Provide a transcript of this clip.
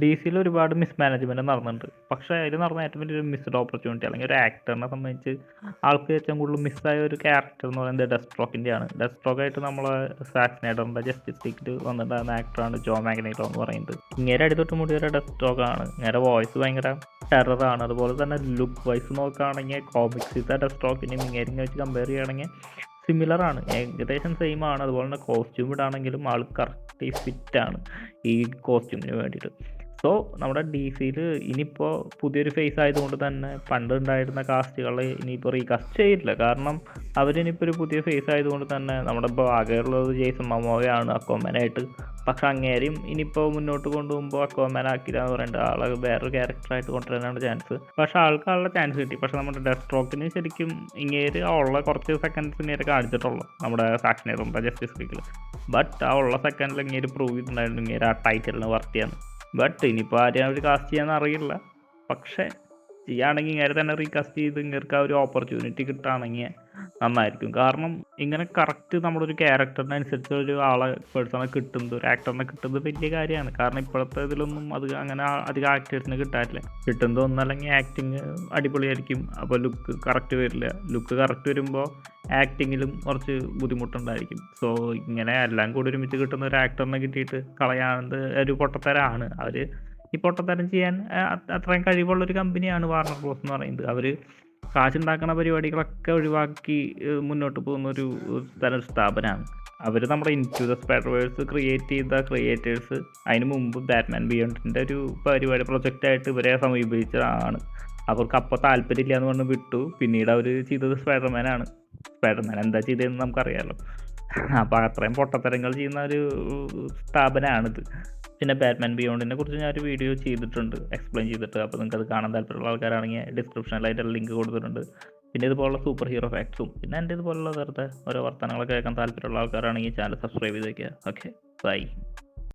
D സിയിൽ ഒരുപാട് mismanagement നടന്നിട്ടുണ്ട്. പക്ഷേ അതിൽ നടന്ന ഏറ്റവും വലിയൊരു മിസ്ഡ് ഓപ്പർച്യൂണിറ്റി അല്ലെങ്കിൽ ഒരു ആക്ടറിനെ സംബന്ധിച്ച് ആൾക്ക് ഏറ്റവും കൂടുതൽ മിസ്സായ ഒരു ക്യാരക്ടർ എന്ന് പറയുന്നത് ഡെസ്ട്രോക്കിന്റെ ആണ് ഡെസ്ട്രോക്ക് ആയിട്ട് നമ്മളെ സാക്സിനേറ്ററിന്റെ ജസ്റ്റിസ് ലീഗിൽ വന്നിട്ടുണ്ടായിരുന്ന ആക്ടറാണ് ജോ മാഗ്നേറ്റോ എന്ന് പറയുന്നത്. ഇങ്ങനെ അടിതൊട്ട് മുടിയൊരു ആണ് ഇങ്ങനെ വോയിസ് ഭയങ്കര ടെററാണ് അതുപോലെ തന്നെ ലുക്ക് വൈസ് നോക്കുകയാണെങ്കിൽ കോമിക്സിത്തെ ഡെസ്ട്രോക്കിനെയും ഇങ്ങനെ വെച്ച് കമ്പയർ ചെയ്യുകയാണെങ്കിൽ സിമിലർ ആണ്. ഏകദേശം സെയിം ആണ്. അതുപോലെ തന്നെ കോസ്റ്റ്യൂം ഇടാണെങ്കിലും ആൾ കറക്റ്റ് ഫിറ്റ് ആണ് ഈ കോസ്റ്റ്യൂമിന് വേണ്ടിയിട്ട്. സോ നമ്മുടെ ഡി സിയിൽ ഇനിയിപ്പോൾ പുതിയൊരു ഫേസ് ആയതുകൊണ്ട് തന്നെ പണ്ട് ഉണ്ടായിരുന്ന കാസ്റ്റുകളെ ഇനിയിപ്പോൾ റീകാസ്റ്റ് ചെയ്യില്ല. കാരണം അവരിനിപ്പോൾ ഒരു പുതിയ ഫേസ് ആയതുകൊണ്ട് തന്നെ നമ്മുടെ ഇപ്പോൾ ആകെയുള്ളത് ജെയ്സൺ മമോയാണ് അക്കോമനായിട്ട് പക്ഷെ അങ്ങേരെയും ഇനിയിപ്പോൾ മുന്നോട്ട് കൊണ്ടുപോകുമ്പോൾ ആക്കില്ല എന്ന് പറയുന്നത് ആളെ വേറൊരു ക്യാരക്ടറായിട്ട് കൊണ്ടുവരാനാണ് ചാൻസ് പക്ഷെ ആൾക്ക് ആളുടെ ചാൻസ് കിട്ടി. പക്ഷെ നമ്മുടെ ഡെസ്ട്രോക്കിന് ശരിക്കും ഇങ്ങേര് ഉള്ള കുറച്ച് സെക്കൻഡ്സ് ഇങ്ങനെ കാണിച്ചിട്ടുള്ളൂ. നമ്മുടെ സാക്ഷനേറുമ്പോൾ ജസ്റ്റിസ് ലീഗിൽ ബട്ട് ആ ഉള്ള സെക്കൻഡിൽ ഇങ്ങനെ പ്രൂവ് ചെയ്തിട്ടുണ്ടായിരുന്നു ഇങ്ങനെ ആ ടൈറ്റിലിന് വർക്ക് ചെയ്യാന്ന് ബട്ട് ഇനിയിപ്പോൾ ആരെയും അവർ കാസ്റ്റ് ചെയ്യാന്ന് അറിയില്ല. പക്ഷേ ചെയ്യുകയാണെങ്കിൽ ഇങ്ങനെ തന്നെ റീകാസ്റ്റ് ചെയ്ത് ഇങ്ങനെ ഒരു ഓപ്പർച്യൂണിറ്റി കിട്ടുകയാണെങ്കിൽ നന്നായിരിക്കും. കാരണം ഇങ്ങനെ കറക്റ്റ് നമ്മുടെ ഒരു ക്യാരക്ടറിനനുസരിച്ച് ഒരു ആളെ പേഴ്സണെ കിട്ടുന്നത് ഒരു ആക്ടറിനെ കിട്ടുന്നത് വലിയ കാര്യമാണ്. കാരണം ഇപ്പോഴത്തെ ഇതിലൊന്നും അത് അങ്ങനെ അധികം ആക്ടേഴ്സിന് കിട്ടാറില്ല. കിട്ടുന്നത് ഒന്നല്ലെങ്കിൽ ആക്ടിങ് അടിപൊളിയായിരിക്കും. അപ്പോൾ ലുക്ക് കറക്റ്റ് വരില്ല. ലുക്ക് കറക്റ്റ് വരുമ്പോൾ ആക്ടിങ്ങിലും കുറച്ച് ബുദ്ധിമുട്ടുണ്ടായിരിക്കും. സോ ഇങ്ങനെ എല്ലാം കൂടി ഒരുമിച്ച് കിട്ടുന്ന ഒരു ആക്ടറിനെ കിട്ടിയിട്ട് കളയാനത് ഒരു പൊട്ടത്തരാണ്. അവർ ഈ പൊട്ടത്തരം ചെയ്യാൻ അത്രയും കഴിവുള്ള ഒരു കമ്പനിയാണ് വാർണർ ബ്രോസ് എന്ന് പറയുന്നത്. അവർ കാശുണ്ടാക്കുന്ന പരിപാടികളൊക്കെ ഒഴിവാക്കി മുന്നോട്ട് പോകുന്ന ഒരു തരം സ്ഥാപനമാണ് അവർ നമ്മുടെ ഇന്റു ദ സ്പൈഡർവേഴ്സ് ക്രിയേറ്റ് ചെയ്ത ക്രിയേറ്റേഴ്സ് അതിന് മുമ്പ് ബാറ്റ്മാൻ ബിയോണ്ടിന്റെ ഒരു പരിപാടി പ്രൊജക്റ്റായിട്ട് ഇവരെ സമീപിച്ചതാണ്. അവർക്ക് അപ്പോൾ താല്പര്യമില്ല എന്ന് പറഞ്ഞ് വിട്ടു. പിന്നീട് അവർ ചെയ്തത് സ്പൈഡർമാനാണ് സ്പൈഡർമാൻ എന്താ ചെയ്തതെന്ന് നമുക്കറിയാമല്ലോ അപ്പോൾ അത്രയും പൊട്ടത്തരങ്ങൾ ചെയ്യുന്ന ഒരു സ്ഥാപനമാണിത് പിന്നെ ബാറ്റ്മാൻ ബിയോണ്ടിനെ കുറിച്ച് ഒരു വീഡിയോ ചെയ്തിട്ടുണ്ട് എക്സ്പ്ലെയിൻ ചെയ്തിട്ട്. അപ്പോൾ നിങ്ങൾക്ക് അത് കാണാൻ താല്പര്യമുള്ള ആൾക്കാരാണെങ്കിൽ ഡിസ്ക്രിപ്ഷനിൽ അതിന്റെ ലിങ്ക് കൊടുത്തിട്ടുണ്ട്. പിന്നെ ഇതുപോലുള്ള സൂപ്പർ ഹീറോ ഫാക്ട്സും പിന്നെ എന്റെ ഇതുപോലുള്ള വെറുതെ ഓരോ വർത്തമാനങ്ങളൊക്കെ കേൾക്കാൻ താല്പര്യമുള്ള ആൾക്കാരാണെങ്കിൽ ചാനൽ സബ്സ്ക്രൈബ് ചെയ്ത് വയ്ക്കുക ഓക്കെ ബൈ